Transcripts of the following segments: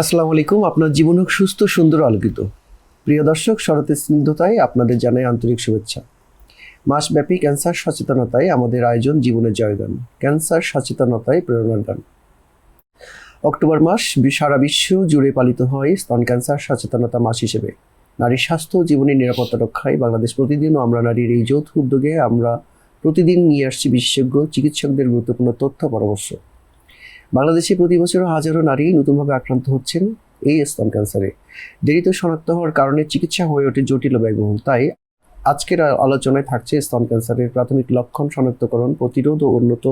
আসসালামু আলাইকুম, আপনার জীবন হোক সুস্থ, সুন্দর, আলোকিত। প্রিয় দর্শক, শরতের স্নিগ্ধতায় আপনাদের জানাই আন্তরিক শুভেচ্ছা। মাসব্যাপী ক্যান্সার সচেতনতায় আমাদের আয়োজন জীবনের জয়গান, ক্যান্সার সচেতনতায় প্রেরণার গান। অক্টোবর মাস সারা বিশ্ব জুড়ে পালিত হয় স্তন ক্যান্সার সচেতনতা মাস হিসেবে। নারীর স্বাস্থ্য, জীবনের নিরাপত্তা রক্ষায় বাংলাদেশ প্রতিদিনও আমরা নারীর এই যৌথ উদ্যোগে আমরা প্রতিদিন নিয়ে আসছি বিশেষজ্ঞ, চিকিৎসকদের গুরুত্বপূর্ণ তথ্য পরামর্শ। বাংলাদেশে প্রতি বছর হাজারো নারী নতুনভাবে আক্রান্ত হচ্ছেন এই স্তন ক্যান্সারে। দেরিতে শনাক্ত হওয়ার কারণে চিকিৎসা হয়ে ওঠে জটিল ব্যয়বহুল। তাই আজকের আলোচনায় থাকছে স্তন ক্যান্সারের প্রাথমিক লক্ষণ শনাক্তকরণ, প্রতিরোধ ও উন্নত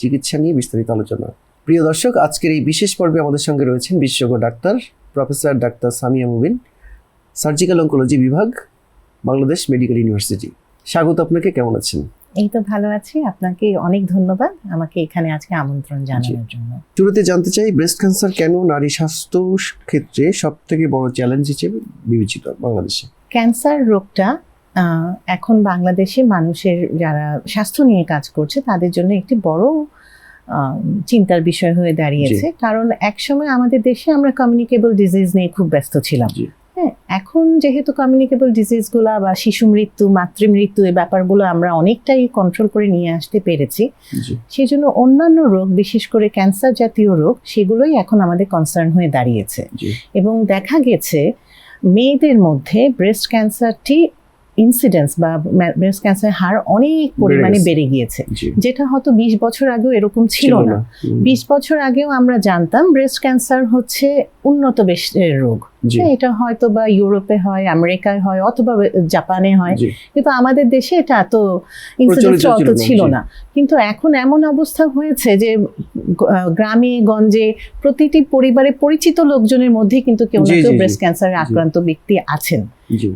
চিকিৎসা নিয়ে বিস্তারিত আলোচনা। প্রিয় দর্শক, আজকের এই বিশেষ পর্বে আমাদের সঙ্গে রয়েছেন বিশেষজ্ঞ doctor professor doctor Samia Mubin, surgical oncology বিভাগ, বাংলাদেশ মেডিকেল ইউনিভার্সিটি। স্বাগত আপনাকে, কেমন আছেন? এই তো ভালো আছি। আপনাকে অনেক ধন্যবাদ আমাকে এখানে আজকে আমন্ত্রণ জানানোর জন্য। শুরুতে জানতে চাই ব্রেস্ট ক্যান্সার কেন নারী স্বাস্থ্য ক্ষেত্রে সব থেকে বড় চ্যালেঞ্জ হিসেবে বিবেচিত বাংলাদেশে? ক্যান্সার রোগটা এখন বাংলাদেশে মানুষের যারা স্বাস্থ্য নিয়ে কাজ করছে তাদের জন্য একটি বড় চিন্তার বিষয় হয়ে দাঁড়িয়েছে। কারণ একসময় আমাদের দেশে আমরা কমিউনিকেবল ডিজিজ নিয়ে খুব ব্যস্ত ছিলাম। হ্যাঁ এখন যেহেতু কমিউনিকেবল ডিজিজগুলো বা শিশু মৃত্যু মাতৃমৃত্যু এই ব্যাপারগুলো আমরা অনেকটাই কন্ট্রোল করে নিয়ে আসতে পেরেছি সেই জন্য অন্যান্য রোগ বিশেষ করে ক্যান্সার জাতীয় রোগ সেগুলোই এখন আমাদের কনসার্ন হয়ে দাঁড়িয়েছে। এবং দেখা গেছে মেয়েদের মধ্যে ব্রেস্ট ক্যান্সারটি ইনসিডেন্স বা ব্রেস্ট ক্যান্সার হার অনেক পরিমাণে বেড়ে গিয়েছে। যেটা হয়তো বিশ বছর আগেও এরকম ছিল না। বিশ বছর আগেও আমরা জানতাম ব্রেস্ট ক্যান্সার হচ্ছে উন্নত বেশের রোগ। এটা হয়তো বা ইউরোপে হয় আমেরিকায় হয় অথবা জাপানে হয়। কিন্তু আমাদের দেশে এটা এত প্রচলিত অত ছিল না, কিন্তু এখন এমন অবস্থা হয়েছে যে গ্রামে গঞ্জে প্রতিটি পরিবারে পরিচিত লোকজনের মধ্যে কিন্তু কেউ না কেউ। ব্রেস্ট ক্যান্সারে আক্রান্ত ব্যক্তি আছেন।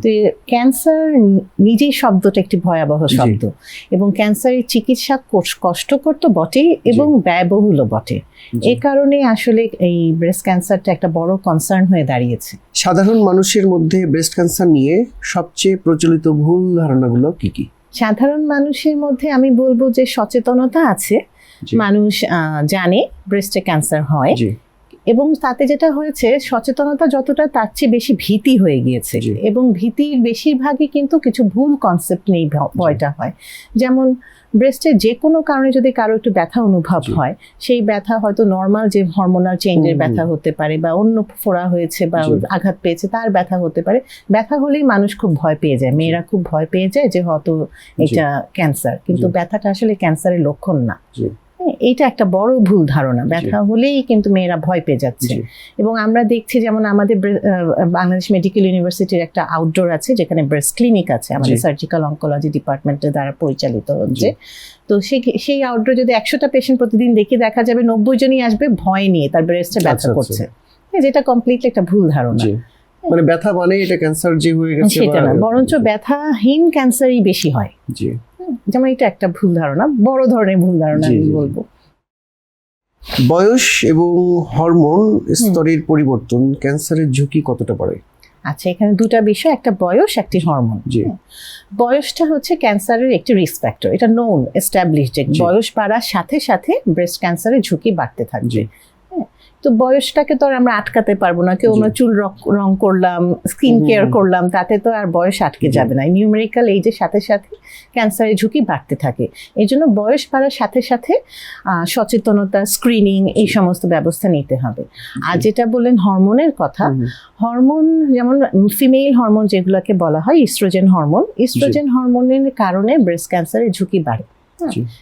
তো ক্যান্সার নিজেই শব্দটা একটি ভয়াবহ শব্দ। এবং ক্যান্সারের চিকিৎসা কোষ- কষ্টকর তো বটেই এবং ব্যয়বহুলও বটে। এ কারণে আসলে এই ব্রেস্ট ক্যান্সারটা একটা বড় কনসার্ন হয়ে দাঁড়িয়েছে। সাধারণ মানুষের মধ্যে ব্রেস্ট ক্যান্সার নিয়ে সবচেয়ে প্রচলিত ভুল ধারণাগুলো কি কি? সাধারণ মানুষের মধ্যে আমি বলব যে সচেতনতা আছে। মানুষ জানে ব্রেস্টে ক্যান্সার হয়। এবং তাতে যেটা হয়েছে সচেতনতা যতটা তার চেয়ে বেশি ভীতি হয়ে গিয়েছে। এবং ভীতির বেশিরভাগই কিন্তু কিছু ভুল কনসেপ্ট নেই ভয়টা হয়। যেমন ব্রেস্টে যে কোনো কারণে যদি কারও একটু ব্যথা অনুভব হয় সেই ব্যথা হয়তো নর্মাল যে হরমোনাল চেঞ্জের ব্যথা হতে পারে বা অন্য ফোড়া হয়েছে বা আঘাত পেয়েছে তার ব্যথা হতে পারে। ব্যথা হলেই মানুষ খুব ভয় পেয়ে যায়। মেয়েরা খুব ভয় পেয়ে যায় যে হয়তো এটা ক্যান্সার কিন্তু ব্যথাটা আসলে ক্যান্সারের লক্ষণ না। হ্যাঁ, একটা বড় ভুল ধারণা। ব্যথা হলেই কিন্তু মেয়েরা ভয় পেয়ে যাচ্ছে। এবং আমরা দেখছি যেমন আমাদের বাংলাদেশ মেডিকেল ইউনিভার্সিটির একটা আউটডোর আছে যেখানে ব্রেস্ট ক্লিনিক আছে আমাদের। সার্জিক্যাল অঙ্কোলজি ডিপার্টমেন্টের দ্বারা পরিচালিত হচ্ছে। তো সেই সেই আউটডোর যদি একশোটা পেশেন্ট প্রতিদিন দেখি দেখা যাবে নব্বই জনই আসবে ভয় নিয়ে তার ব্রেস্টে আচ্ছা, ব্যথা আচ্ছা। করছে। হ্যাঁ, যেটা কমপ্লিটলি একটা ভুল ধারণা। মানে ব্যথা মানে এটা ক্যান্সার যে হয়ে গেছে সেটা না বরঞ্চ ব্যথাহীন ক্যান্সারই বেশি হয়। জি। যেমন এটা একটা ভুল ধারণা বড় ধরনের ভুল ধারণা আমি বলব। বয়স এবং হরমোন স্তরের পরিবর্তন ক্যান্সারের ঝুঁকি কতটা বাড়ে? আচ্ছা এখানে দুটা বিষয় একটা বয়স একটি হরমোন। জি। বয়সটা হচ্ছে ক্যান্সারের একটি রিস্ক ফ্যাক্টর এটা নোন এস্টাবলিশ যে জি। বয়স বাড়ার সাথে সাথে ব্রেস্ট ক্যান্সারের ঝুঁকি বাড়তে থাকবে। হ্যাঁ, তো বয়সটাকে তো আর আমরা আটকাতে পারব না। কেউ। আমরা চুল রং করলাম স্কিন কেয়ার করলাম তাতে তো আর বয়স আটকে যাবে না। নিউমেরিক্যাল এইজের সাথে সাথে ক্যান্সারের ঝুঁকি বাড়তে থাকে। এই জন্য বয়স বাড়ার সাথে সাথে সচেতনতা স্ক্রিনিং এই সমস্ত ব্যবস্থা নিতে হবে। আর যেটা বললেন হরমোনের কথা হরমোন যেমন ফিমেল হরমোন যেগুলোকে বলা হয় ইস্ট্রোজেন হরমোন ইস্ট্রোজেন হরমোনের কারণে ব্রেস্ট ক্যান্সারের ঝুঁকি বাড়ে।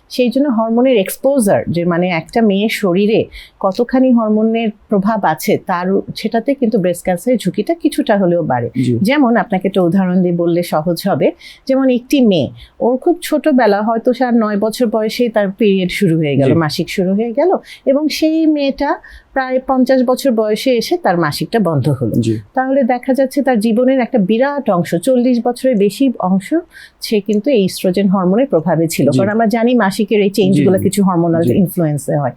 সেই জন্য হরমোনের এক্সপোজার যে মানে একটা মেয়ের শরীরে কতখানি হরমোনের প্রভাব আছে তার সেটাতে কিন্তু ব্রেস্ট ক্যান্সারের ঝুঁকিটা কিছুটা হলেও বাড়ে। যেমন আপনাকে একটা উদাহরণ দিয়ে বললে সহজ হবে যেমন একটি মেয়ে ওর খুব ছোটবেলা হয়তো সে আর নয় বছর বয়সেই তার পিরিয়ড শুরু হয়ে গেল মাসিক শুরু হয়ে গেল এবং সেই মেয়েটা প্রায় পঞ্চাশ বছর বয়সে এসে তার মাসিকটা বন্ধ হলো। তাহলে দেখা যাচ্ছে তার জীবনের একটা বিরাট অংশ চল্লিশ বছরের বেশি অংশ সে কিন্তু এই ইস্ট্রোজেন হরমোনের প্রভাবে ছিল। কারণ আমরা জানি মাসিকের এই চেঞ্জগুলো। কিছু হরমোনাল। ইনফ্লুয়েন্সে হয়।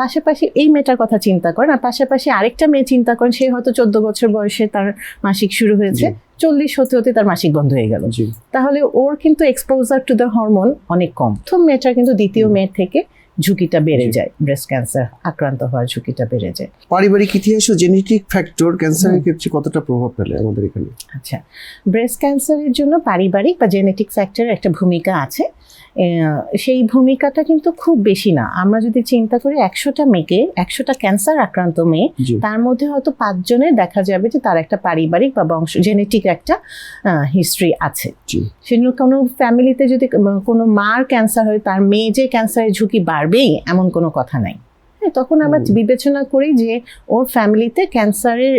পাশাপাশি এই মেয়েটার কথা চিন্তা করেন আর পাশাপাশি আরেকটা মেয়ে চিন্তা করেন সে হয়তো চোদ্দ বছর বয়সে তার মাসিক শুরু হয়েছে চল্লিশ হতে হতে তার মাসিক বন্ধ হয়ে গেল। তাহলে ওর কিন্তু এক্সপোজার টু দ্য হরমোন অনেক কম। তো মেয়েটার কিন্তু দ্বিতীয় মেয়ের থেকে ঝুঁকিটা বেড়ে যায় ব্রেস্ট ক্যান্সার আক্রান্ত হওয়ার ঝুঁকিটা বেড়ে যায়। পারিবারিক ইতিহাস ও জেনেটিক ফ্যাক্টর ক্যান্সারের ক্ষেত্রে কতটা প্রভাব ফেলে আমাদের এখানে? আচ্ছা ব্রেস্ট ক্যান্সারের জন্য পারিবারিক বা জেনেটিক ফ্যাক্টরের একটা ভূমিকা আছে। সেই ভূমিকাটা কিন্তু খুব বেশি না। আমরা যদি চিন্তা করি একশোটা মেয়েকে একশোটা ক্যান্সার আক্রান্ত মেয়ে তার মধ্যে হয়তো পাঁচজনের দেখা যাবে যে তার একটা পারিবারিক বা বংশ জেনেটিক একটা হিস্ট্রি আছে। সেজন্য কোনো ফ্যামিলিতে যদি কোনো মার ক্যান্সার হয় তার মেয়ে যে ক্যান্সারের ঝুঁকি বাড়বেই এমন কোনো কথা নাই। হ্যাঁ, তখন আমরা বিবেচনা করি যে ওর ফ্যামিলিতে ক্যান্সারের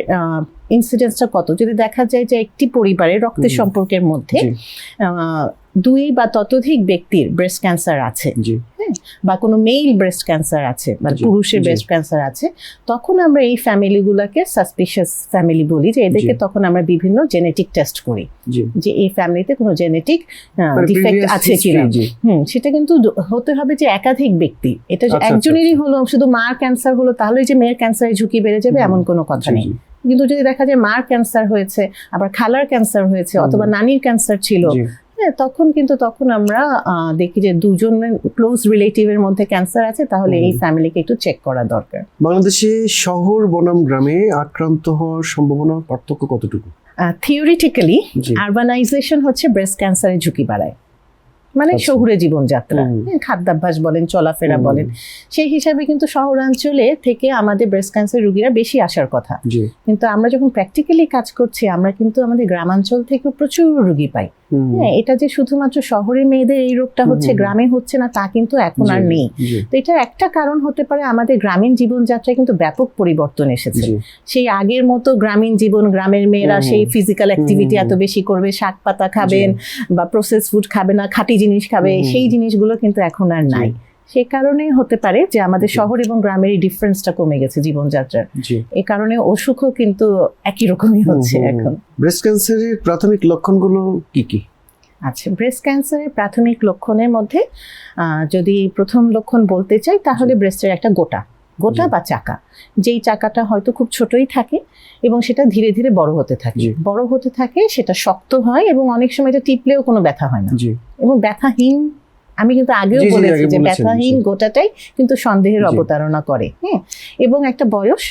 ইনসিডেন্সটা কত? যদি দেখা যায় যে একটি পরিবারে রক্তের সম্পর্কের মধ্যে দুই বা ততোধিক ব্যক্তির ব্রেস্ট ক্যান্সার আছে বা কোনো মেল ব্রেস্ট ক্যান্সার আছে বা পুরুষের ব্রেস্ট ক্যান্সার আছে তখন আমরা এই ফ্যামিলিগুলোকে সাসপিশিয়াস ফ্যামিলি বলি যে এদেরকে তখন আমরা বিভিন্ন জেনেটিক টেস্ট করি যে এই ফ্যামিলিতে কোনো জেনেটিক মানে ডিফেক্ট আছে কিনা। হুম সেটা কিন্তু হতে হবে যে একাধিক ব্যক্তি। এটা যে আচ্ছা, একজনেরই হলো শুধু মার ক্যান্সার হলো তাহলে যে মেয়ের ক্যান্সারের ঝুঁকি বেড়ে যাবে এমন কোনো কথা নেই। কিন্তু যদি দেখা যায় মার ক্যান্সার হয়েছে আবার খালার ক্যান্সার হয়েছে অথবা নানির ক্যান্সার ছিল হ্যাঁ তখন কিন্তু তখন আমরা দেখি যে দুজনের ক্লোজ রিলেটিভের মধ্যে ক্যান্সার আছে তাহলে এই ফ্যামিলিকে একটু চেক করা দরকার। বাংলাদেশে শহর বনাম গ্রামে আক্রান্ত হওয়ার সম্ভাবনা পার্থক্য কতটুকু? থিওরিটিক্যালি আরবানাইজেশন হচ্ছে ব্রেস্ট ক্যান্সারের ঝুঁকি বাড়ায়। মানে আচ্ছা। শহুরে জীবনযাত্রা। হ্যাঁ, খাদ্যাভ্যাস বলেন চলাফেরা বলেন। সেই হিসাবে কিন্তু শহরাঞ্চলে থেকে আমাদের ব্রেস্ট ক্যান্সার রুগীরা বেশি আসার কথা। কিন্তু আমরা যখন প্র্যাকটিক্যালি কাজ করছি আমরা কিন্তু আমাদের গ্রামাঞ্চল থেকে প্রচুর রুগী পাই। হ্যাঁ এটা যে শুধুমাত্র শহরের মেয়েদের এই রোগটা হচ্ছে গ্রামে হচ্ছে না তা কিন্তু এখন আর নেই। তো এটা একটা কারণ হতে পারে আমাদের গ্রামীণ জীবনযাত্রায় কিন্তু ব্যাপক পরিবর্তন এসেছে। সেই আগের মতো গ্রামীণ জীবন গ্রামের মেয়েরা সেই ফিজিক্যাল অ্যাক্টিভিটি এত বেশি করবে শাক পাতা খাবেন বা প্রসেস ফুড খাবে না খাঁটি জিনিস খাবে সেই জিনিসগুলো কিন্তু এখন আর নাই। সে কারণে হতে পারে যে আমাদের শহর এবং গ্রামের এই ডিফারেন্সটা কমে গেছে জীবনযাত্রার। এ কারণে অসুখও কিন্তু একই রকমই হচ্ছে এখন। ব্রেস্ট ক্যান্সারের প্রাথমিক লক্ষণগুলো কি কি? আচ্ছা ব্রেস্ট ক্যান্সারের প্রাথমিক লক্ষণের মধ্যে যদি প্রথম লক্ষণ বলতে চাই তাহলে ব্রেস্টের একটা গোটা গোটা বা চাকা। যেই চাকাটা হয়তো খুব ছোটই থাকে এবং সেটা ধীরে ধীরে বড় হতে থাকে। বড় হতে থাকে সেটা শক্ত হয় এবং অনেক সময় এটা টিপলেও কোনো ব্যথা হয় না। এবং ব্যথাহীন আমি কিন্তু আগেও বলেছি যে ব্যথাহীন গোটাটাই কিন্তু সন্দেহের অবতারণা করে হ্যাঁ এবং একটা বয়স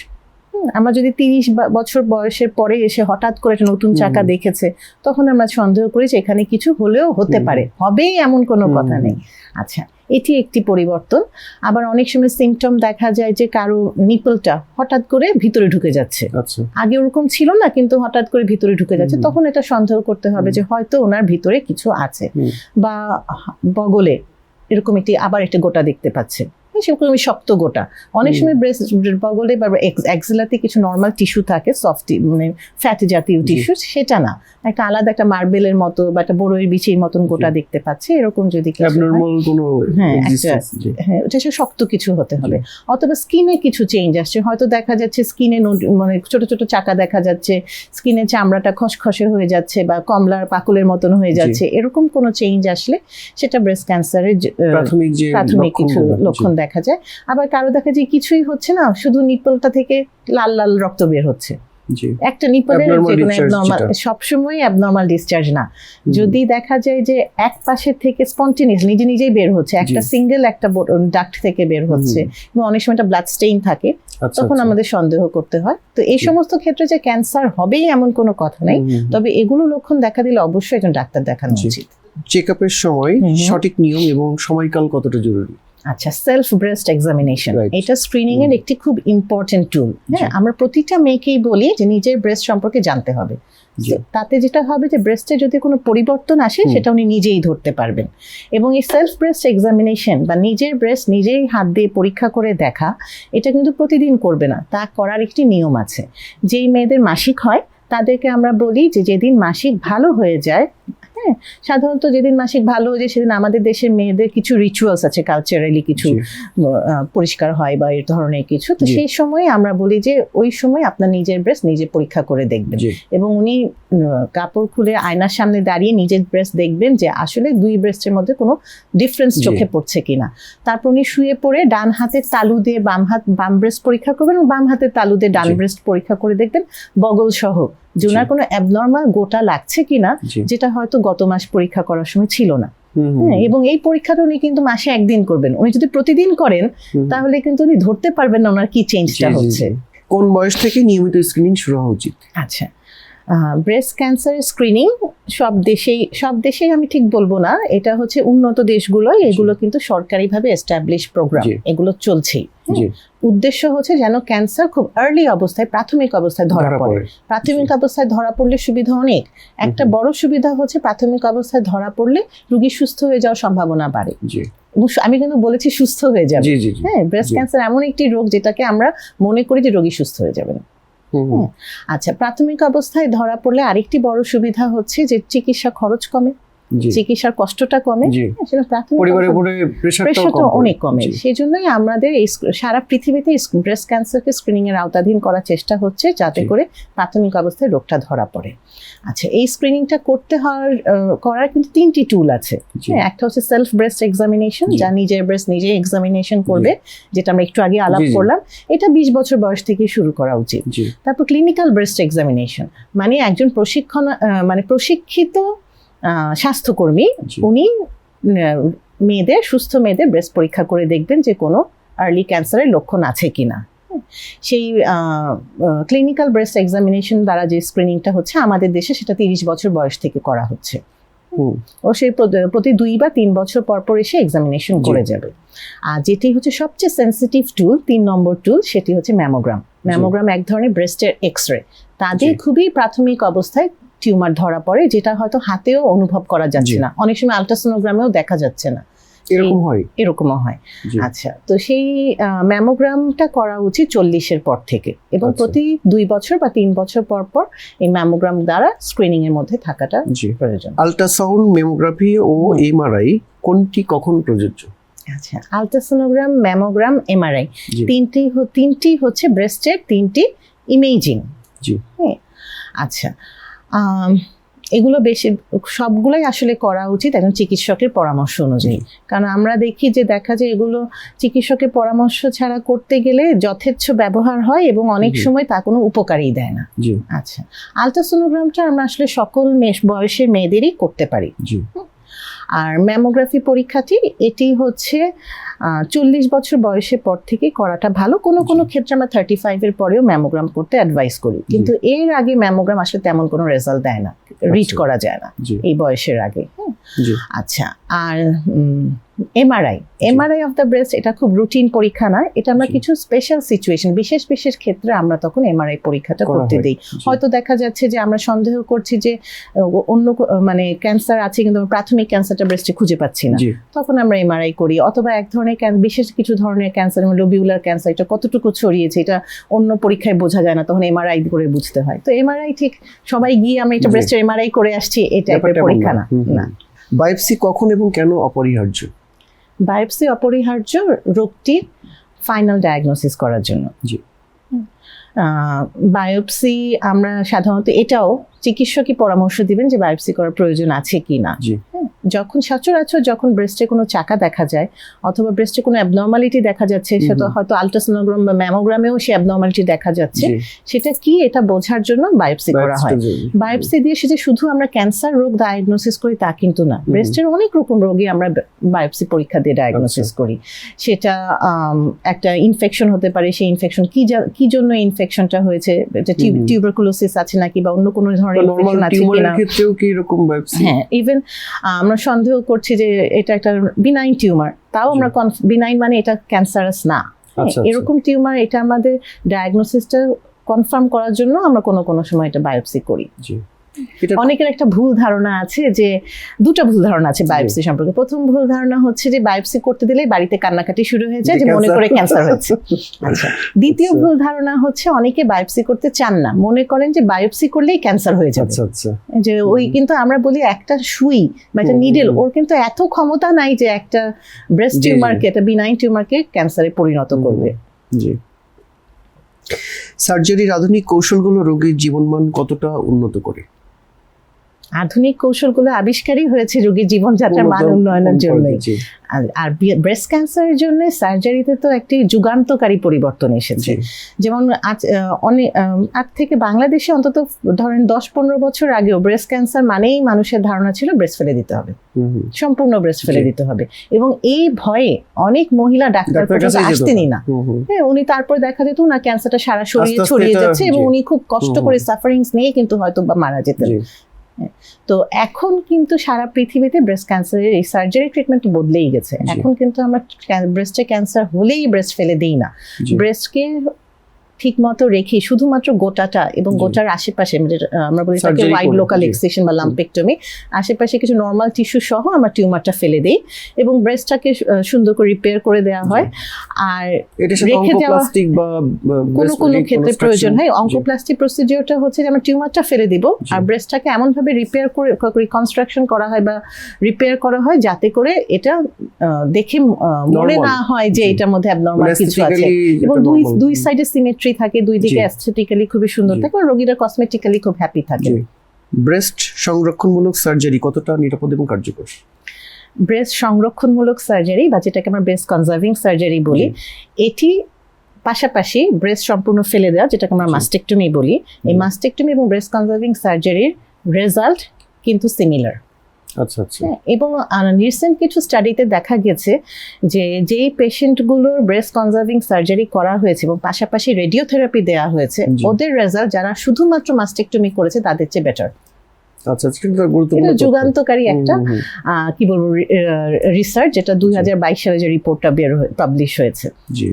হুম, আমরা যদি তিরিশ বছর বয়সের পরে এসে হঠাৎ করে একটা নতুন চাকা দেখেছে তখন আমরা সন্দেহ করি যে এখানে কিছু হলেও হতে পারে। হবেই এমন কোনো কথা নেই। আচ্ছা এটি একটি পরিবর্তন। আবার অনেক সময় সিমটম দেখা যায় যে কারও নিপলটা হঠাৎ করে ভিতরে ঢুকে যাচ্ছে। আচ্ছা। আগে ওরকম ছিল না কিন্তু হঠাৎ করে ভিতরে ঢুকে যাচ্ছে। তখন এটা সন্দেহ করতে হবে যে হয়তো ওনার ভিতরে কিছু আছে বা বগলে এরকম একটি আবার একটা গোটা দেখতে পাচ্ছে। সেরকম শক্ত গোটা। অনেক সময় ব্রেস্ট বগলে বা এক্সিলাতে কিছু নর্মাল টিস্যু থাকে সফট মানে ফ্যাট জাতীয় টিস্যু সেটা না। একটা আলাদা একটা মার্বেলের মতো বা একটা বড়ইয়ের বিচির মতন গোটা দেখতে পাচ্ছে এরকম যদি হয়, হ্যাঁ, হ্যাঁ ওটা শক্ত কিছু হতে হবে। অথবা স্কিনে কিছু চেঞ্জ আসছে হয়তো দেখা যাচ্ছে স্কিনে মানে ছোট ছোট চাকা দেখা যাচ্ছে স্কিনের চামড়াটা খসখসে হয়ে যাচ্ছে বা কমলার পাকুলের মতন হয়ে যাচ্ছে এরকম কোনো চেঞ্জ আসলে সেটা ব্রেস্ট ক্যান্সারের প্রাথমিক প্রাথমিক কিছু লক্ষণ দেখা যায়। আবার কারও দেখা যায় কিছুই হচ্ছে না শুধু নিপলটা থেকে লাল লাল রক্ত বের হচ্ছে। একটা নিপলের। সবসময় অ্যাবনর্মাল ডিসচার্জ না। যদি দেখা যায় যে এক পাশের থেকে স্পন্টিনিয়াস নিজে নিজেই বের হচ্ছে একটা সিঙ্গেল একটা ডাক্ট থেকে বের হচ্ছে এবং অনেক সময় একটা ব্লাড স্টেইন থাকে আচ্ছা, তখন আচ্ছা। আমাদের সন্দেহ করতে হয়। তো এই সমস্ত ক্ষেত্রে যে ক্যান্সার হবেই এমন কোনো কথা নেই। তবে এগুলো লক্ষণ দেখা দিলে অবশ্যই একজন ডাক্তার দেখানো উচিত। চেক আপের সময়। সঠিক নিয়ম এবং সময়কাল কতটা জরুরি? আচ্ছা সেলফ ব্রেস্ট এক্সামিনেশন এটা স্ক্রিনিং এর একটি খুব ইম্পর্টেন্ট টুল হ্যাঁ আমরা প্রতিটা মেয়েকেই বলি যে নিজের ব্রেস্ট সম্পর্কে জানতে হবে। তাতে যেটা হবে যে ব্রেস্টে যদি কোনো পরিবর্তন আসে সেটা উনি নিজেই ধরতে পারবেন। এবং এই সেলফ ব্রেস্ট এক্সামিনেশন বা নিজের ব্রেস্ট নিজেই হাত দিয়ে পরীক্ষা করে দেখা এটা কিন্তু প্রতিদিন করবে না। তা করার একটি নিয়ম আছে। যেই মেয়েদের মাসিক হয় তাদেরকে আমরা বলি যে যেদিন মাসিক ভালো হয়ে যায় হ্যাঁ সাধারণত যেদিন মাসিক ভালো যায় সেদিন আমাদের দেশের মেয়েদের কিছু রিচুয়ালস আছে কালচারালি কিছু পরিষ্কার হয় বা এই ধরনের কিছু। তো সেই সময় আমরা বলি যে ওই সময় আপনার নিজের ব্রেস্ট নিজে পরীক্ষা করে দেখবেন। এবং উনি কাপড় খুলে আয়নার সামনে দাঁড়িয়ে নিজের ব্রেস্ট দেখবেন যে আসলে দুই ব্রেস্টের মধ্যে কোনো ডিফারেন্স চোখে পড়ছে কিনা। তারপর উনি শুয়ে পড়ে ডান হাতের তালু দিয়ে বাম হাত বাম ব্রেস্ট পরীক্ষা করবেন এবং বাম হাতের তালু দিয়ে ডান ব্রেস্ট পরীক্ষা করে দেখবেন বগল সহ যে ওনার কোনো অ্যাবনর্মাল গোটা লাগছে কিনা যেটা হয়তো গত মাস পরীক্ষা করার সময় ছিল না। হ্যাঁ, এবং এই পরীক্ষাটা উনি কিন্তু মাসে একদিন করবেন। উনি যদি প্রতিদিন করেন তাহলে কিন্তু উনি ধরতে পারবেন না ওনার কি চেঞ্জটা হচ্ছে। কোন বয়স থেকে নিয়মিত স্ক্রিনিং শুরু হওয়া উচিত? আচ্ছা। ব্রেস্ট ক্যান্সার স্ক্রিনিং সব দেশেই সব দেশেই আমি ঠিক বলব না। এটা হচ্ছে উন্নত দেশগুলোয় এগুলো কিন্তু সরকারিভাবে এস্টাবলিশ প্রোগ্রাম এগুলো চলছেই? উদ্দেশ্য হচ্ছে যেন ক্যান্সার খুব আর্লি অবস্থায় প্রাথমিক অবস্থায় ধরা পড়ে। প্রাথমিক অবস্থায় ধরা পড়লে সুবিধা অনেক। একটা বড় সুবিধা হচ্ছে প্রাথমিক অবস্থায় ধরা পড়লে রোগী সুস্থ হয়ে যাওয়ার সম্ভাবনা বাড়ে। আমি কিন্তু বলেছি সুস্থ হয়ে যাবে। হ্যাঁ ব্রেস্ট ক্যান্সার এমন একটি রোগ যেটাকে আমরা মনে করি যে রোগী সুস্থ হয়ে যাবেন আচ্ছা প্রাথমিক অবস্থায় ধরা পড়লে আরেকটি বড় সুবিধা হচ্ছে যে চিকিৎসা খরচ কমে। চিকিৎসার কষ্টটা কমে হ্যাঁ, সেটা প্রাথমিক প্রেশারটা অনেক কমে। সেই জন্যই আমাদের সারা পৃথিবীতে ব্রেস্ট ক্যান্সারকে স্ক্রিনিং এর আওতাধীন করার চেষ্টা হচ্ছে যাতে করে প্রাথমিক অবস্থায় রোগটা ধরা পড়ে। আচ্ছা এই স্ক্রিনিংটা করতে হওয়ার করার কিন্তু তিনটি টুল আছে। হ্যাঁ, একটা হচ্ছে সেলফ ব্রেস্ট এক্সামিনেশন যা নিজের ব্রেস্ট নিজে এক্সামিনেশন করবে যেটা আমরা একটু আগে আলাপ। করলাম। এটা বিশ বছর বয়স থেকে শুরু করা উচিত। তারপর ক্লিনিক্যাল ব্রেস্ট এক্সামিনেশন মানে একজন প্রশিক্ষণ মানে প্রশিক্ষিত স্বাস্থ্যকর্মী উনি মেয়েদের সুস্থ মেয়েদের ব্রেস্ট পরীক্ষা করে দেখবেন যে কোনো আর্লি ক্যান্সারের লক্ষণ আছে কিনা। সেই ক্লিনিক্যাল ব্রেস্ট এক্সামিনেশন দ্বারা যে স্ক্রিনিংটা হচ্ছে আমাদের দেশে সেটা তিরিশ বছর বয়স থেকে করা হচ্ছে। ও সেই প্রতি দুই বা তিন বছর পর পর এসে এক্সামিনেশন করে যাবে। আর যেটি হচ্ছে সবচেয়ে সেন্সিটিভ টুল তিন নম্বর টুল সেটি হচ্ছে ম্যামোগ্রাম ম্যামোগ্রাম এক ধরনের ব্রেস্টের এক্স রে তাদের খুবই প্রাথমিক অবস্থায় টিউমার ধরা পড়ে যেটা হয়তো হাতেও অনুভব করা যাচ্ছে না। অনেক সময় আলট্রাসোনোগ্রামেও দেখা যাচ্ছে না। এরকম হয়? এরকমও হয়। আচ্ছা তো সেই ম্যামোগ্রামটা করা উচিত চল্লিশের পর থেকে এবং আচ্ছা। প্রতি দুই বছর বা তিন বছর পর পর এই ম্যামোগ্রাম দ্বারা স্ক্রিনিং এর মধ্যে থাকাটা প্রয়োজন। আল্ট্রাসাউন্ড মেমোগ্রাফি ও। এমআরআই কোনটি কখন প্রযোজ্য? আচ্ছা আলট্রাসোনোগ্রাম ম্যামোগ্রাম এমআরআই তিনটি তিনটি হচ্ছে ব্রেস্টের তিনটি ইমেজিং জি। হ্যাঁ আচ্ছা। এগুলো বেশি সবগুলোই আসলে করা উচিত একজন চিকিৎসকের পরামর্শ অনুযায়ী। কারণ আমরা দেখি যে দেখা যায় এগুলো চিকিৎসকের পরামর্শ ছাড়া করতে গেলে যথেচ্ছ ব্যবহার হয় এবং অনেক সময় তা কোনো উপকারই দেয় না। জি। আচ্ছা আলট্রাসোনোগ্রামটা আমরা আসলে সকল বয়সের মেয়েদেরই করতে পারি। জি। আর ম্যামোগ্রাফি পরীক্ষাটি এটি হচ্ছে চল্লিশ বছর বয়সের পর থেকে করাটা ভালো। কোনো কোনো ক্ষেত্রে আমরা থার্টি ফাইভের পরেও ম্যামোগ্রাম করতে অ্যাডভাইস করি। কিন্তু এর আগে ম্যামোগ্রাম আসলে তেমন কোনো রেজাল্ট দেয় না। রিড আচ্ছা। করা যায় না এই বয়সের আগে হ্যাঁ আচ্ছা আর MRI MRI of the breast এটা খুব রুটিন পরীক্ষা না এটা আমরা কিছু স্পেশাল সিচুয়েশন বিশেষ বিশেষ ক্ষেত্রে আমরা তখন এমআরআই পরীক্ষাটা করতে। দিই। হয়তো দেখা যাচ্ছে যে আমরা সন্দেহ করছি যে অন্য মানে ক্যান্সার আছে কিন্তু প্রাথমিক ক্যান্সারটা ব্রেস্টে খুঁজে পাচ্ছি না। তখন আমরা এমআরআই করি। অথবা এক ধরনের বিশেষ কিছু ধরনের ক্যান্সার লোবিউলার ক্যান্সার এটা কতটুকু ছড়িয়েছে এটা অন্য পরীক্ষায় বোঝা যায় না তখন এমআরআই করে বুঝতে হয়। তো এমআরআই ঠিক সবাই গিয়ে আমরা এটা। ব্রেস্টের এমআরআই করে আসছি এটা পরীক্ষা না। না। বায়োপসি কখন এবং কেন অপরিহার্য? বায়োপসি অপরিহার্য রোগটির ফাইনাল ডায়াগনোসিস করার জন্য। জি। বায়োপসি আমরা সাধারণত এটাও চিকিৎসকই পরামর্শ দিবেন যে বায়োপসি করার প্রয়োজন আছে কি না। জি। যখন সচরাচর যখন ব্রেস্টে কোনো চাকা দেখা যায় অথবা ব্রেস্টে কোনো অ্যাবনর্মালিটি দেখা যাচ্ছে সেটা। হয়তো আলট্রাসোনোগ্রাম বা ম্যামোগ্রামেও সে অ্যাবনর্মালিটি দেখা যাচ্ছে। সেটা কি এটা বোঝার জন্য বায়োপসি করা হয়। বায়োপসি দিয়ে সে যে শুধু আমরা ক্যান্সার রোগ ডায়াগনোসিস করি তা কিন্তু না। ব্রেস্টের অনেক রকম রোগী আমরা বায়োপসি পরীক্ষা দিয়ে ডায়াগনোসিস আচ্ছা। করি। সেটা একটা ইনফেকশন হতে পারে সেই ইনফেকশন কি কি জন্য ইনফেকশনটা হয়েছে? হুম। টিউবারকুলোসিস আছে নাকি বা অন্য কোনো ধরনের ইনফেকশন আছে কিনা? ক্ষেত্রেও কি এরকম বায়োপসি হ্যাঁ ইভেন আমরা সন্দেহ করছি যে এটা একটা বিনাইন টিউমার তাও আমরা বিনাইন মানে এটা ক্যান্সারাস না। হ্যাঁ, আচ্ছা, আচ্ছা। এরকম টিউমার এটা আমাদের ডায়াগনোসিসটা কনফার্ম করার জন্য আমরা কোনো কোনো সময় এটা বায়োপসি করি। অনেকের একটা ভুল ধারণা আছে যে দুটা ভুল ধারণা আছে বায়োপসি সম্পর্কে। প্রথম ভুল ধারণা হচ্ছে যে বায়োপসি করতে দিলেই বাড়িতে কান্নাকাটি শুরু হয়ে যায় যে মনে করে ক্যান্সার হয়েছে আচ্ছা। দ্বিতীয় আচ্ছা। ভুল ধারণা হচ্ছে অনেকে বায়োপসি করতে চান না। মনে করেন যে বায়োপসি করলেই ক্যান্সার হয়ে যাবে। আচ্ছা যে ওই কিন্তু আমরা বলি একটা সুই বা একটা নিডেল ওর কিন্তু এত ক্ষমতা নাই যে একটা ব্রেস্ট। টিউমারকে একটা বিনাইন টিউমারকে ক্যান্সারে পরিণত করবে। জি। সার্জারির আধুনিক কৌশলগুলো রোগীর জীবনমান কতটা উন্নত করে? আধুনিক কৌশলগুলো আবিষ্কারই হয়েছে রোগীর জীবনযাত্রার মান উন্নয়নের জন্যই। জি, আর ব্রেস্ট ক্যান্সারের জন্য সার্জারিতে তো একটি যুগান্তকারী পরিবর্তন এসেছে। যেমন আজ অনেক আজ থেকে বাংলাদেশে অন্তত ধরেন দশ পনেরো বছর আগেও ব্রেস্ট ক্যান্সার মানেই মানুষের ধারণা ছিল ব্রেস্ট ফেলে দিতে হবে। সম্পূর্ণ ব্রেস্ট ফেলে দিতে হবে। এবং এই ভয়ে অনেক মহিলা ডাক্তার পর্যন্ত আসতেনই না। হ্যাঁ উনি তারপর দেখা যেত না ক্যান্সারটা সারা শরীরে ছড়িয়ে যাচ্ছে এবং উনি খুব কষ্ট করে সাফারিংস নিয়ে কিন্তু হয়তো বা মারা যেতেন। তো এখন কিন্তু সারা পৃথিবীতে ব্রেস্ট ক্যান্সারের এই সার্জারি ট্রিটমেন্ট বদলেই গেছে। এখন কিন্তু আমরা ব্রেস্টে ক্যান্সার হলেই ব্রেস্ট ফেলে দিই না। ব্রেস্টকে ঠিক মতো রেখে শুধুমাত্র গোটাটা এবং গোটার আশেপাশে আমরা আমরা বলি তাকে ওয়াইড লোকাল। এক্সেশন বা লাম্পেক্টমি আশেপাশে কিছু নর্মাল টিস্যু সহ আমরা টিউমারটা ফেলে দিই এবং ব্রেস্টটাকে সুন্দর করে রিপেয়ার করে দেওয়া হয়। আর রেখে অঙ্কোপ্লাস্টিক বা কোনো কোনো ক্ষেত্রে প্রয়োজন হয়। জি, অঙ্কোপ্লাস্টি প্রসিডিওরটা হচ্ছে যে আমরা টিউমারটা ফেলে দিব আর ব্রেস্টটাকে এমনভাবে রিপেয়ার করে রিকনস্ট্রাকশন করা হয় বা রিপেয়ার করা হয় যাতে করে এটা দেখে মনে না হয় যে এটার মধ্যে মানে অ্যাবনর্মাল কিছু আছে। এবং দুই দুই সাইডে সিমেট্রি থাকে দুই দিকে। অ্যাস্থেটিক্যালি খুবই সুন্দর থাকে আর রোগীরা কসমেটিক্যালি খুব হ্যাপি থাকে। ব্রেস্ট সংরক্ষণমূলক সার্জারি কতটা নিরাপদ এবং কার্যকর? ব্রেস্ট সংরক্ষণমূলক সার্জারি বা যেটাকে আমরা ব্রেস্ট কনজার্ভিং সার্জারি বলি এটি পাশাপাশি ব্রেস্ট সম্পূর্ণ ফেলে দেওয়া যেটাকে আমরা। মাস্টেকটমি বলি। এই। মাস্টেকটমি এবং ব্রেস্ট কনজার্ভিং সার্জারির রেজাল্ট কিন্তু সিমিলার আচ্ছা আচ্ছা। হ্যাঁ, এবং রিসেন্ট কিছু স্টাডিতে দেখা গেছে যে যেই পেশেন্টগুলোর ব্রেস্ট কনজার্ভিং সার্জারি করা হয়েছে এবং পাশাপাশি রেডিওথেরাপি দেওয়া হয়েছে ওদের রেজাল্ট যারা শুধুমাত্র মাস্টেকটমি করেছে তাদের চেয়ে বেটার আচ্ছা আচ্ছা এটা গুরুত্বপূর্ণ যুগান্তকারী একটা কি বলব রিসার্চ যেটা দুই হাজার বাইশ সালে যে রিপোর্টটা বের পাবলিশ হয়েছে। জি।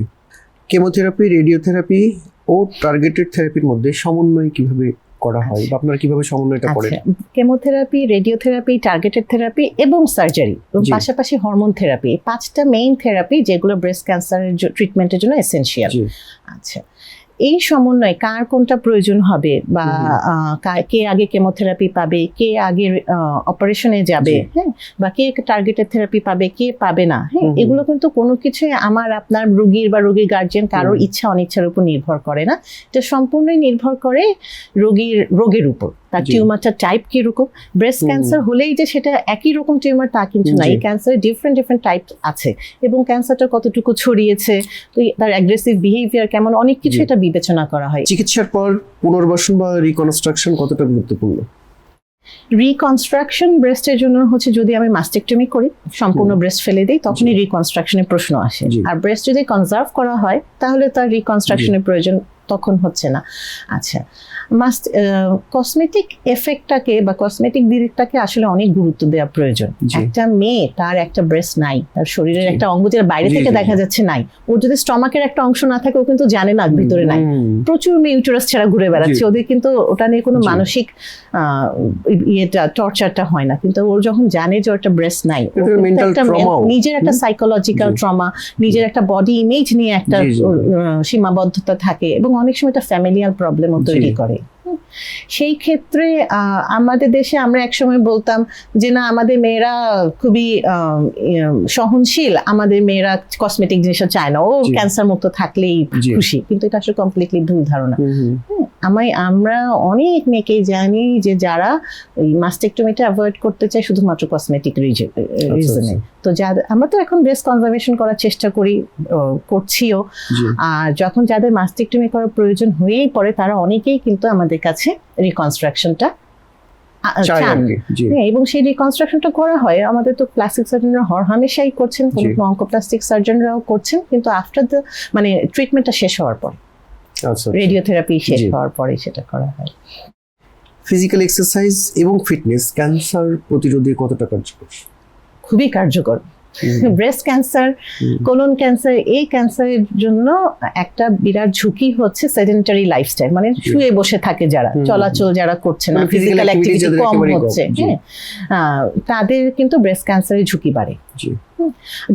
কেমোথেরাপি রেডিওথেরাপি ও টার্গেটেড থেরাপির মধ্যে সমন্বয় কীভাবে করা হয় বা আপনারা কীভাবে সমন্বয়টা করেন? আচ্ছা কেমোথেরাপি রেডিওথেরাপি টার্গেটেড থেরাপি এবং সার্জারি এবং পাশাপাশি হরমোন থেরাপি পাঁচটা মেইন থেরাপি যেগুলো ব্রেস্ট ক্যান্সারের ট্রিটমেন্টের জন্য এসেনশিয়াল আচ্ছা এই সমন্বয় কার কোনটা প্রয়োজন হবে বা কে আগে কেমোথেরাপি পাবে কে আগে অপারেশনে যাবে হ্যাঁ? বা কে টার্গেটেড থেরাপি পাবে কে পাবে না হ্যাঁ। এগুলো কিন্তু কোনো কিছুই আমার আপনার রুগীর বা রুগীর গার্জেন কারোর ইচ্ছা অনিচ্ছার উপর নির্ভর করে না। এটা সম্পূর্ণই নির্ভর করে রোগীর রোগের উপর। তার। টিউমারটা টাইপ কীরকম? ব্রেস্ট ক্যান্সার হলেই যে সেটা একই রকম টিউমার তা কিন্তু না। জি। এই ক্যান্সারের ডিফারেন্ট ডিফারেন্ট টাইপ আছে এবং ক্যান্সারটা কতটুকু ছড়িয়েছে তো তার অ্যাগ্রেসিভ বিহেভিয়ার কেমন অনেক কিছু এটা বিবেচনা করা হয়। চিকিৎসার পর পুনর্বাসন বা রিকনস্ট্রাকশন কতটা গুরুত্বপূর্ণ? রিকনস্ট্রাকশন ব্রেস্টের জন্য হচ্ছে যদি আমি মাস্টেকটমি করি সম্পূর্ণ ব্রেস্ট ফেলে দিই তখনই রিকনস্ট্রাকশনের প্রশ্ন আসে। আর ব্রেস্ট যদি কনজার্ভ করা হয় তাহলে তার রিকনস্ট্রাকশনের প্রয়োজন তখন হচ্ছে না। আচ্ছা। মাস্ট কসমেটিক এফেক্টটাকে বা কসমেটিক দিকটাকে আসলে অনেক গুরুত্ব দেওয়া প্রয়োজন। একটা মেয়ে তার একটা ব্রেস্ট নাই তার শরীরের একটা অঙ্গ যেটা বাইরে থেকে দেখা যাচ্ছে নাই। ওর যদি স্টমাকের একটা অংশ না থাকে ও কিন্তু জানে না ভিতরে নাই। প্রচুর মেয়ে ইউটারাস ছাড়া ঘুরে বেড়াচ্ছে। ওদের কিন্তু ওটা নিয়ে কোনো মানসিক আহ, ইয়েটা টর্চারটা হয় না। কিন্তু ওর যখন জানে যে ওটা ব্রেস্ট নাই একটা। নিজের একটা। সাইকোলজিক্যাল ট্রমা নিজের একটা বডি ইমেজ নিয়ে একটা সীমাবদ্ধতা থাকে এবং অনেক সময় এটা ফ্যামিলিয়াল প্রবলেমও। তৈরি করে। সেই ক্ষেত্রে আমাদের দেশে আমরা একসময় বলতাম যে না আমাদের মেয়েরা খুবই সহনশীল। আমাদের মেয়েরা কসমেটিক জিনিসটা চায় না। ও ক্যান্সার মুক্ত থাকলেই খুশি। কিন্তু এটা আসলে কমপ্লিটলি ভুল ধারণা। হুম, আমায় আমরা অনেক মেয়েকে জানি যে যারা ওই মাস্টেকটমিটা অ্যাভয়েড করতে চায় শুধুমাত্র কসমেটিক রিজনে তো যা আমরা তো এখন ব্রেস্ট কনজারভেশন করার চেষ্টা করি করছিও। আর যখন যাদের মাস্টেকটমি করার প্রয়োজন হয়েই পড়ে তারা অনেকেই কিন্তু আমাদের কাছে রিকনস্ট্রাকশনটা চান। হ্যাঁ, এবং সেই রিকনস্ট্রাকশনটা করা হয়। আমাদের তো প্লাস্টিক সার্জনরা হর হামেশাই করছেন। অঙ্কোপ্লাস্টিক সার্জনরাও করছেন কিন্তু আফটার দ্য মানে ট্রিটমেন্টটা শেষ হওয়ার পর আচ্ছা রেডিওথেরাপি শেষ হওয়ার পরে সেটা করা হয়। ফিজিক্যাল এক্সারসাইজ এবং ফিটনেস ক্যান্সার প্রতিরোধে কতটা কার্যকর খুবই কার্যকর। ব্রেস্ট ক্যান্সার কোলন ক্যান্সার এই ক্যান্সারের জন্য একটা বিরাট ঝুঁকি হচ্ছে সেডেন্টারি লাইফস্টাইল মানে শুয়ে বসে থাকে যারা চলাচল যারা করছে না মানে ফিজিক্যাল অ্যাক্টিভিটি কম হচ্ছে হ্যাঁ। তাদের কিন্তু ব্রেস্ট ক্যান্সারের ঝুঁকি বাড়ে।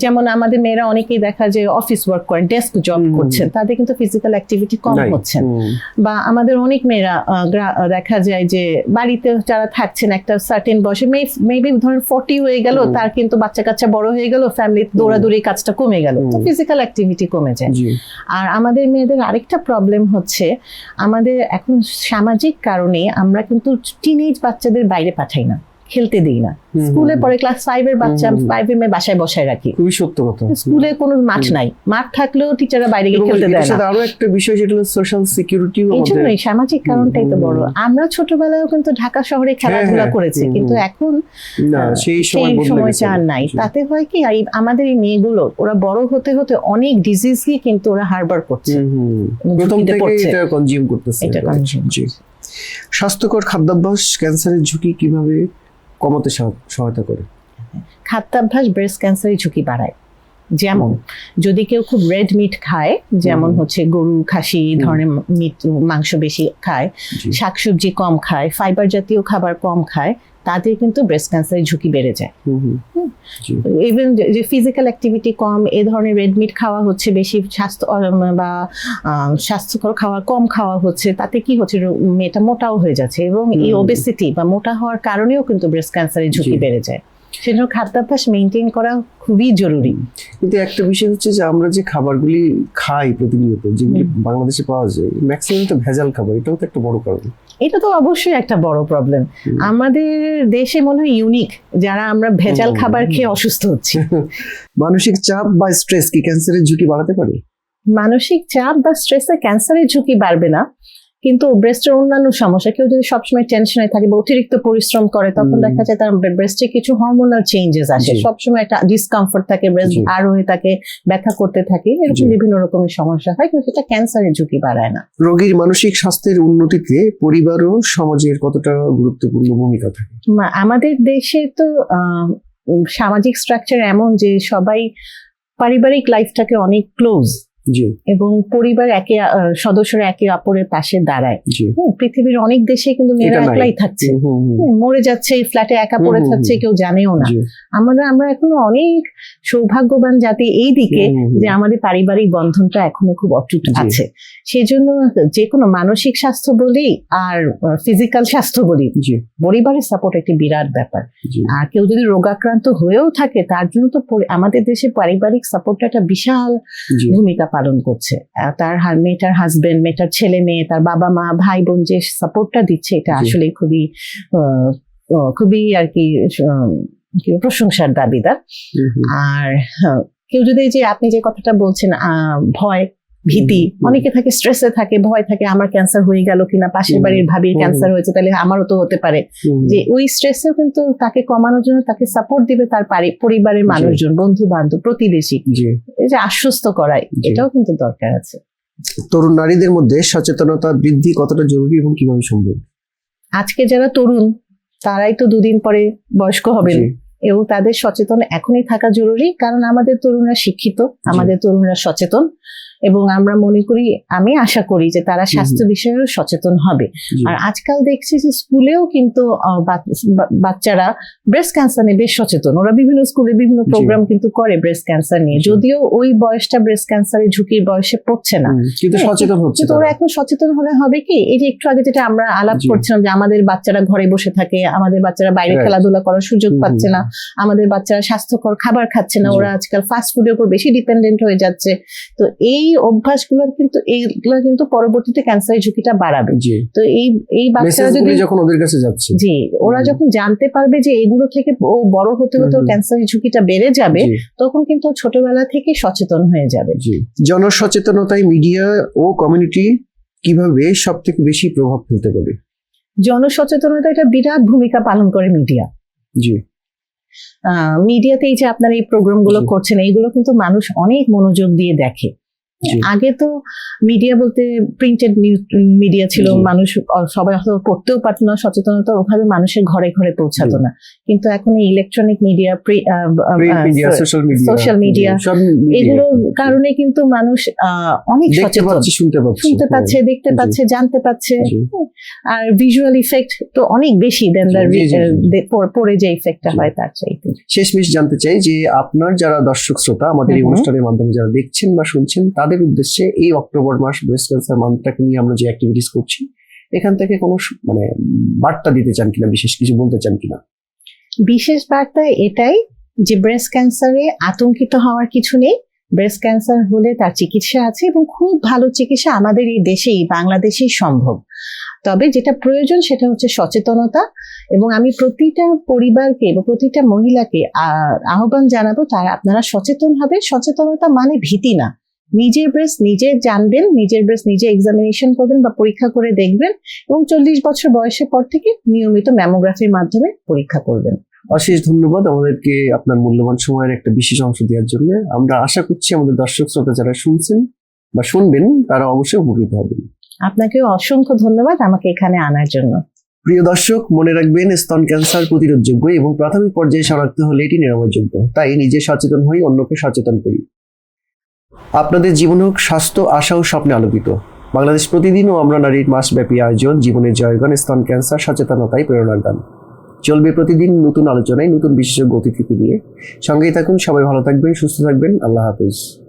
যেমন আমাদের মেয়েরা অনেকেই দেখা যায় অফিস ওয়ার্ক করেন ডেস্ক জব করছেন তাদের কিন্তু ফিজিক্যাল অ্যাক্টিভিটি কম। হচ্ছে। বা আমাদের অনেক মেয়েরা দেখা যায় যে বাড়িতে যারা থাকছেন একটা সার্টেন বয়সে মেবি ধরেন ফর্টি হয়ে গেল তার কিন্তু বাচ্চা কাচ্চা বড় হয়ে গেল ফ্যামিলি দৌড়াদৌড়ি কাজটা কমে গেল। ফিজিক্যাল অ্যাক্টিভিটি কমে যায়। আর আমাদের মেয়েদের আরেকটা প্রবলেম হচ্ছে আমাদের এখন সামাজিক কারণে আমরা কিন্তু টিনেজ বাচ্চাদের বাইরে পাঠাই না। খেলতে দিই না। স্কুলে পরে ক্লাস ফাইভের বাচ্চা হুম, হুম। ফাইভের বাসায় বসায় রাখি। খুবই সত্য কথা। স্কুলে কোনো মাঠ নাই। মাঠ থাকলেও টিচাররা বাইরে গিয়ে খেলতে দেয় না। আরও একটা বিষয় যেটা হলো সোশ্যাল সিকিউরিটিও এই সামাজিক কারণটাই তো বড়। আমরা ছোটবেলায়ও কিন্তু ঢাকা শহরে খেলাধুলা হ্যাঁ, করেছি কিন্তু এখন না সেই সময় সময়টা আর নাই। তাতে হয় কি আমাদের এই মেয়েগুলো ওরা বড় হতে হতে অনেক ডিজিজই কিন্তু ওরা হারবার করছে। প্রথম থেকে এটা কনজিউম করতেছে। এটা জি। স্বাস্থ্যকর খাদ্যাভ্যাস ক্যান্সারের ঝুঁকি কীভাবে কমাতে সাহা- সহায়তা করে। খাদ্যাভ্যাস ব্রেস্ট ক্যান্সারের ঝুঁকি বাড়ায়। যেমন যদি কেউ খুব রেড মিট খায় যেমন হচ্ছে গরু খাসি ধরনের মিট মাংস বেশি খায় শাকসবজি কম খায় ফাইবার জাতীয় খাবার কম খায় তাদের কিন্তু ব্রেস্ট ক্যান্সারের ঝুঁকি বেড়ে যায়। ইভেন যে ফিজিক্যাল অ্যাক্টিভিটি কম এ ধরনের রেড মিট খাওয়া হচ্ছে বেশি স্বাস্থ্য বা স্বাস্থ্যকর খাবার কম খাওয়া হচ্ছে তাতে কি হচ্ছে মেয়েটা মোটাও হয়ে যাচ্ছে এবং এই ওবেসিটি বা মোটা হওয়ার কারণেও কিন্তু ব্রেস্ট ক্যান্সারের ঝুঁকি বেড়ে যায়। সেজন্য খাদ্যাভ্যাস মেনটেন করা খুবই জরুরি। কিন্তু একটা বিষয় হচ্ছে যে আমরা যে খাবারগুলি খাই প্রতিনিয়ত যেগুলি বাংলাদেশে পাওয়া যায় ম্যাক্সিমাম তো ভেজাল খাবার এটাও তো একটা বড় কারণ। এটা তো অবশ্যই একটা বড় প্রবলেম আমাদের দেশে মনে হয় ইউনিক যারা আমরা ভেজাল খাবার খেয়ে অসুস্থ হচ্ছি। মানসিক চাপ বা স্ট্রেস কি ক্যান্সারের ঝুঁকি বাড়াতে পারে? মানসিক চাপ বা স্ট্রেসে ক্যান্সারের ঝুঁকি বাড়বে না। কিন্তু ব্রেস্টের অন্যান্য সমস্যা কেউ যদি সবসময় টেনশনে থাকে বা অতিরিক্ত পরিশ্রম করে তখন দেখা যায় তার ব্রেস্টে কিছু হরমোনাল চেঞ্জেস আসে। সবসময় একটা ডিসকমফোর্ট থাকে ব্রেস্ট। আর হয়ে থাকে ব্যথা করতে থাকে এরকম। বিভিন্ন রকমের সমস্যা হয় কিন্তু সেটা ক্যান্সারের ঝুঁকি বাড়ায় না। রোগীর মানসিক স্বাস্থ্যের উন্নতিতে পরিবার ও সমাজের কতটা গুরুত্বপূর্ণ ভূমিকা থাকে? আমাদের দেশে তো সামাজিক স্ট্রাকচার এমন যে সবাই পারিবারিক লাইফটাকে অনেক ক্লোজ এবং পরিবার একে সদস্যরা একে অপরের পাশে দাঁড়ায়। হ্যাঁ, পৃথিবীর অনেক দেশে কিন্তু মেয়েরা একলাই থাকছে। হুম, মরে যাচ্ছে ফ্ল্যাটে একা পড়ে থাকছে কেউ জানেও না। আমরা আমরা এখনও অনেক সৌভাগ্যবান জাতি এই দিকে। যে আমাদের পারিবারিক বন্ধনটা এখনও খুব অটুট। আছে। সেজন্য যে কোনো মানসিক স্বাস্থ্য বলি আর ফিজিক্যাল স্বাস্থ্য বলি পরিবারের সাপোর্ট একটি বিরাট ব্যাপার। আর কেউ যদি রোগাক্রান্ত হয়েও থাকে তার জন্য তো আমাদের দেশে পারিবারিক সাপোর্টটা একটা বিশাল ভূমিকা পালন করছে। তার মেয়েটার হাজবেন্ড মেয়েটার ছেলে মেয়ে তার বাবা মা ভাই বোন যে সাপোর্টটা দিচ্ছে এটা আসলে খুবই খুবই আর কি প্রশংসার দাবিদার। আর হ্যাঁ, কেউ যদি যে আপনি যে কথাটা বলছেন আহ, ভয় ভীতি। অনেকে থাকে স্ট্রেসে থাকে ভয় থাকে আমার ক্যান্সার হয়ে গেল কিনা পাশের বাড়ির ভাবির ক্যান্সার হয়েছে তাহলে আমারও তো হতে পারে। যে ওই স্ট্রেসেও কিন্তু তাকে কমানোর জন্য তাকে সাপোর্ট দিবে তার পারি- পরিবারের মানুষজন বন্ধু বান্ধব প্রতিবেশী। এই যে আশ্বস্ত করাই জি। এটাও কিন্তু দরকার আছে। তরুণ নারীদের মধ্যে সচেতনতা বৃদ্ধি কতটা জরুরি এবং কীভাবে সম্ভব? আজকে যারা তরুণ তারাই তো দুদিন পরে বয়স্ক হবেন। এবং তাদের সচেতন এখনই থাকা জরুরি কারণ আমাদের তরুণরা শিক্ষিত আমাদের তরুণরা সচেতন। এবং আমরা মনে করি আমি আশা করি যে তারা স্বাস্থ্য বিষয়েও সচেতন হবে। আর আজকাল দেখছি যে স্কুলেও কিন্তু বাচ্চারা ব্রেস্ট ক্যান্সার নিয়ে বেশ সচেতন। ওরা বিভিন্ন স্কুলে বিভিন্ন প্রোগ্রাম কিন্তু করে ব্রেস্ট ক্যান্সার নিয়ে। যদিও ওই বয়সটা ব্রেস্ট ক্যান্সারের ঝুঁকির বয়সে পড়ছে না। কিন্তু হ্যাঁ, সচেতন হচ্ছে ওরা এখন সচেতন হলে হবে কি? এই যে একটু আগে যেটা আমরা আলাপ করছিলাম যে আমাদের বাচ্চারা ঘরে বসে থাকে আমাদের বাচ্চারা বাইরে খেলাধুলা করার সুযোগ পাচ্ছে না। আমাদের বাচ্চারা স্বাস্থ্যকর খাবার খাচ্ছে না। ওরা আজকাল ফাস্ট ফুডের উপর বেশি ডিপেন্ডেন্ট হয়ে যাচ্ছে। তো এই অভ্যাসগুলো কিন্তু এইগুলো কিন্তু পরবর্তীতে ক্যান্সারের ঝুঁকিটা বাড়াবে। তো এই এই বাচ্চারা যদি যখন ওদের কাছে যাচ্ছে। জি ওরা যখন জানতে পারবে যে এগুলো থেকে ও বড় হতে হতে ক্যান্সারের ঝুঁকিটা বেড়ে যাবে তখন কিন্তু ছোটবেলা থেকে সচেতন হয়ে যাবে। জি। জনসচেতনতায় মিডিয়া ও কমিউনিটি কীভাবে সব থেকে বেশি প্রভাব ফেলতে পারে? জনসচেতনতা একটা বিরাট ভূমিকা পালন করে মিডিয়া জি। মিডিয়াতে এই যে আপনারা এই প্রোগ্রামগুলো। করছেন এইগুলো কিন্তু মানুষ অনেক মনোযোগ দিয়ে দেখে। আগে তো মিডিয়া বলতে প্রিন্টেড মিডিয়া ছিল মানুষ সবাই হয়তো পড়তেও পারতো না সচেতনতা ওভাবে মানুষের ঘরে ঘরে পৌঁছাতো না। কিন্তু এখন এই ইলেকট্রনিক মিডিয়া সোশ্যাল মিডিয়া এগুলোর কারণে কিন্তু মানুষ অনেক সচেতন। শুনতে পাচ্ছে দেখতে পাচ্ছে জানতে পাচ্ছে আর ভিজুয়াল ইফেক্ট তো অনেক বেশি দেন। পরে যে ইফেক্টটা। হয় তার চাইতে। শেষমেশ জানতে চাই যে আপনার যারা দর্শক শ্রোতা আমাদের এই। অনুষ্ঠানের মাধ্যমে যারা দেখছেন বা শুনছেন তাদের উদ্দেশ্যে এই অক্টোবর মাস ব্রেস্ট ক্যান্সার মান্থটাকে নিয়ে আমরা যে অ্যাক্টিভিটিস করছি এখান থেকে কোনো মানে বার্তা দিতে চান কিনা বিশেষ কিছু বলতে চান কিনা? বিশেষ বার্তা এটাই যে ব্রেস্ট ক্যান্সারে আতঙ্কিত হওয়ার কিছু নেই। ব্রেস্ট ক্যান্সার হলে তার চিকিৎসা আছে এবং খুব ভালো চিকিৎসা আমাদের এই দেশেই বাংলাদেশেই সম্ভব। তবে যেটা প্রয়োজন সেটা হচ্ছে সচেতনতা এবং আমি প্রতিটা পরিবারকে এবং প্রতিটা মহিলাকে আহ, আহ্বান জানাব তারা আপনারা সচেতন হবে সচেতনতা মানে ভীতি না। নিজের ব্রেস্ট নিজে জানবেন নিজের ব্রেস্ট নিজে এক্সামিনেশন করবেন বা পরীক্ষা করে দেখবেন এবং চল্লিশ বছর বয়সের পর থেকে নিয়মিত ম্যামোগ্রাফির মাধ্যমে পরীক্ষা করবেন। অশেষ ধন্যবাদ আমাদেরকে আপনার মূল্যবান সময়ের একটা বিশেষ অংশ দেওয়ার জন্য। আমরা আশা করছি আমাদের দর্শক শ্রোতা যারা শুনছেন বা শুনবেন তারা অবশ্যই উপকৃত হবেন। আপনাকেও অসংখ্য ধন্যবাদ আমাকে এখানে আনার জন্য। প্রিয় দর্শক মনে রাখবেন স্তন ক্যান্সার প্রতিরোধযোগ্য এবং প্রাথমিক পর্যায়ে শনাক্ত হলে এটি নিরাময়যোগ্য। তাই নিজে সচেতন হই অন্যকে সচেতন করি। আপনাদের জীবন হোক, স্বাস্থ্য, আশা ও স্বপ্নে আলোকিত। বাংলাদেশ প্রতিদিনও আমরা নারীর মাসব্যাপী আয়োজন, জীবনের জয়গণ স্তন ক্যান্সার সচেতনতাই প্রেরণার দান চলবে প্রতিদিন নতুন আলোচনায়, নতুন বিশেষজ্ঞ অতিথিকে নিয়ে। সঙ্গেই থাকুন, সবাই ভালো থাকবেন, সুস্থ থাকবেন, আল্লাহ হাফিজ।